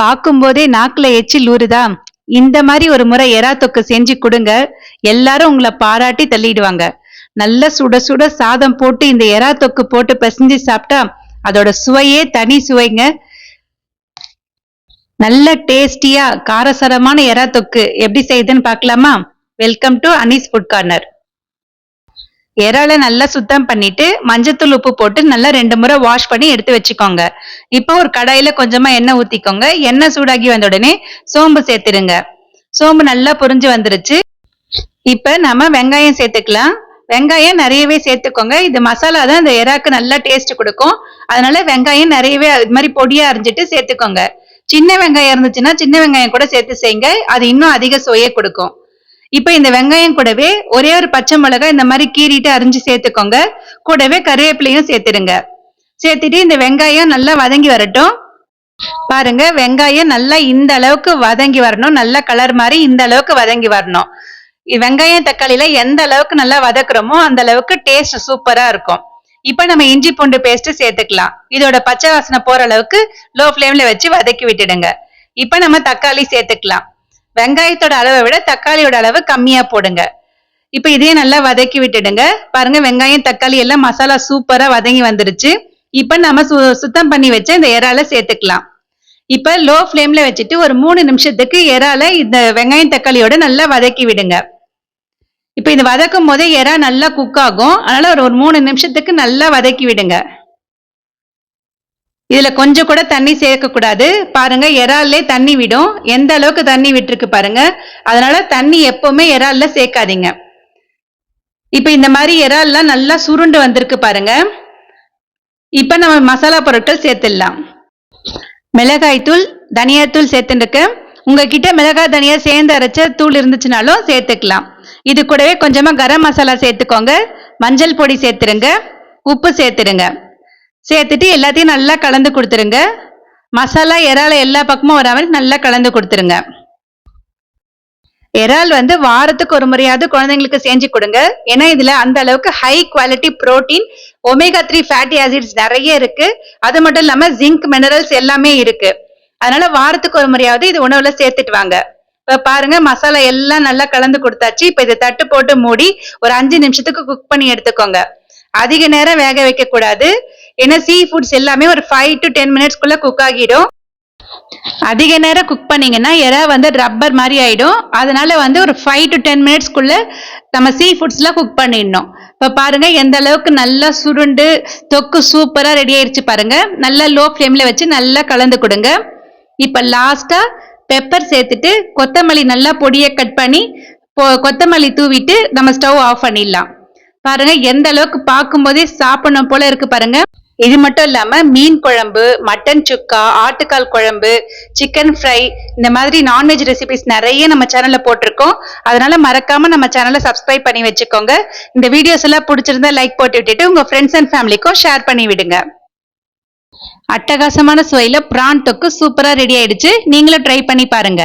பார்க்கும்போதே நாக்குல எச்சில் ஊறுதா இந்த மாதிரி ஒரு முறை எறா தொக்கு செஞ்சு கொடுங்க. எல்லாரும் உங்களை பாராட்டி தள்ளிடுவாங்க. நல்ல சுட சுட சாதம் போட்டு இந்த எறா தொக்கு போட்டு பிசைஞ்சு சாப்பிட்டா அதோட சுவையே தனி சுவைங்க. நல்ல டேஸ்டியா காரசாரமான எறா தொக்கு எப்படி செய்யுதுன்னு பார்க்கலாமா? Welcome to Anees food corner இறால நல்லா சுத்தம் பண்ணிட்டு மஞ்சத்தூள் உப்பு போட்டு நல்லா ரெண்டு முறை வாஷ் பண்ணி எடுத்து வச்சுக்கோங்க. இப்போ ஒரு கடாயில கொஞ்சமா எண்ணெய் ஊத்திக்கோங்க. எண்ணெய் சூடாகி வந்த உடனே சோம்பு சேர்த்துடுங்க. சோம்பு நல்லா புரிஞ்சு வந்துருச்சு. இப்ப நம்ம வெங்காயம் சேர்த்துக்கலாம். வெங்காயம் நிறையவே சேர்த்துக்கோங்க. இது மசாலா தான் இந்த எறாக்கு நல்லா டேஸ்ட் கொடுக்கும். அதனால வெங்காயம் நிறையவே இது மாதிரி பொடியா அரிஞ்சிட்டு சேர்த்துக்கோங்க. சின்ன வெங்காயம் இருந்துச்சுன்னா சின்ன வெங்காயம் கூட சேர்த்து செய்யுங்க. அது இன்னும் அதிக சுவையை கொடுக்கும். இப்ப இந்த வெங்காயம் கூடவே ஒரே ஒரு பச்சை மிளகாய் இந்த மாதிரி கீறிட்டு அரிஞ்சு சேர்த்துக்கோங்க. கூடவே கருவேப்பிலையும் சேர்த்துடுங்க. சேர்த்துட்டு இந்த வெங்காயம் நல்லா வதங்கி வரட்டும். பாருங்க வெங்காயம் நல்லா இந்த அளவுக்கு வதங்கி வரணும். நல்ல கலர் மாதிரி இந்த அளவுக்கு வதங்கி வரணும். வெங்காயம் தக்காளியில எந்த அளவுக்கு நல்லா வதக்குறோமோ அந்த அளவுக்கு டேஸ்ட் சூப்பரா இருக்கும். இப்ப நம்ம இஞ்சி பூண்டு பேஸ்ட் சேர்த்துக்கலாம். இதோட பச்சை வாசனை போற அளவுக்கு லோ ஃப்ளேம்ல வச்சு வதக்கி விட்டுடுங்க. இப்ப நம்ம தக்காளி சேர்த்துக்கலாம். வெங்காயத்தோட அளவை விட தக்காளியோட அளவு கம்மியா போடுங்க. இப்ப இதையும் நல்லா வதக்கி விட்டுடுங்க. பாருங்க வெங்காயம் தக்காளி எல்லாம் மசாலா சூப்பரா வதங்கி வந்துருச்சு. இப்ப நம்ம சு சுத்தம் பண்ணி வச்ச இந்த இறால சேர்த்துக்கலாம். இப்ப லோ ஃப்ளேம்ல வச்சுட்டு ஒரு மூணு நிமிஷத்துக்கு இறால இந்த வெங்காயம் தக்காளியோட நல்லா வதக்கி விடுங்க. இப்ப இது வதக்கும் போதே இறா நல்லா குக் ஆகும். அதனால ஒரு ஒரு மூணு நிமிஷத்துக்கு நல்லா வதக்கி விடுங்க. இதுல கொஞ்சம் கூட தண்ணி சேர்க்க கூடாது. பாருங்க இறால்லே தண்ணி விடும். எந்த அளவுக்கு தண்ணி விட்டுருக்கு பாருங்க. அதனால தண்ணி எப்பவுமே இறால்ல சேர்க்காதீங்க. இப்ப இந்த மாதிரி இறால்லாம் நல்லா சுருண்டு வந்திருக்கு பாருங்க. இப்ப நம்ம மசாலா பொருட்கள் சேர்த்துடலாம். மிளகாய் தூள் தனியாத்தூள் சேர்த்துருக்கு உங்ககிட்ட மிளகாய் தனியா சேர்ந்து அரைச்ச தூள் இருந்துச்சுனாலும் சேர்த்துக்கலாம். இது கூடவே கொஞ்சமா கரம் மசாலா சேர்த்துக்கோங்க. மஞ்சள் பொடி சேர்த்துருங்க. உப்பு சேர்த்துருங்க. சேர்த்துட்டு எல்லாத்தையும் நல்லா கலந்து கொடுத்துருங்க. மசாலா இறால் எல்லா பக்கமும் வர மாதிரி நல்லா கலந்து கொடுத்துருங்க. இறால் வந்து வாரத்துக்கு ஒரு முறையாவது குழந்தைங்களுக்கு செஞ்சு கொடுங்க. ஏன்னா இதுல அந்த அளவுக்கு high quality protein omega three fatty acids நிறைய இருக்கு. அது மட்டும் இல்லாம ஜிங்க் மினரல்ஸ் எல்லாமே இருக்கு. அதனால வாரத்துக்கு ஒரு முறையாவது இது உணவுல சேர்த்துட்டு வாங்க. இப்போ பாருங்க மசாலா எல்லாம் நல்லா கலந்து கொடுத்தாச்சு. இப்போ இதை தட்டு போட்டு மூடி ஒரு அஞ்சு நிமிஷத்துக்கு குக் பண்ணி எடுத்துக்கோங்க. அதிக நேரம் வேக வைக்க கூடாது ஏன்னா சீ ஃபுட்ஸ் எல்லாமே ஒரு ஃபைவ் டு டென் மினிட்ஸ்க்குள்ள குக் ஆகிடும். அதிக நேரம் குக் பண்ணீங்கன்னா எறா வந்து ரப்பர் மாதிரி ஆயிடும். அதனால வந்து ஒரு ஃபைவ் டு டென் மினிட்ஸ்க்குள்ள நம்ம சீ ஃபுட்ஸ்லாம் குக் பண்ணிடணும். இப்போ பாருங்க எந்த அளவுக்கு நல்லா சுருண்டு தொக்கு சூப்பராக ரெடி ஆயிடுச்சு பாருங்க. நல்லா லோ ஃப்ளேம்ல வச்சு நல்லா கலந்து கொடுங்க. இப்போ லாஸ்ட்டாக பெப்பர் சேர்த்துட்டு கொத்தமல்லி நல்லா பொடியை கட் பண்ணி கொத்தமல்லி தூவிட்டு நம்ம ஸ்டவ் ஆஃப் பண்ணிடலாம். பாருங்க எந்த அளவுக்கு பார்க்கும்போதே சாப்பிடணும் போல இருக்கு பாருங்க. இது மட்டும் இல்லாம மீன் குழம்பு மட்டன் சுக்கா ஆட்டுக்கால் குழம்பு சிக்கன் ஃப்ரை இந்த மாதிரி நான்வெஜ் ரெசிபிஸ் நிறைய நம்ம சேனல்ல போட்டிருக்கோம். அதனால மறக்காம நம்ம சேனலை சப்ஸ்கிரைப் பண்ணி வச்சுக்கோங்க. இந்த வீடியோஸ் எல்லாம் பிடிச்சிருந்தா லைக் போட்டு விட்டுட்டு உங்க ஃப்ரெண்ட்ஸ் அண்ட் ஃபேமிலிக்கும் ஷேர் பண்ணி விடுங்க. அட்டகாசமான சுவையில பிரான் தொக்கு சூப்பரா ரெடி ஆயிடுச்சு. நீங்களும் ட்ரை பண்ணி பாருங்க.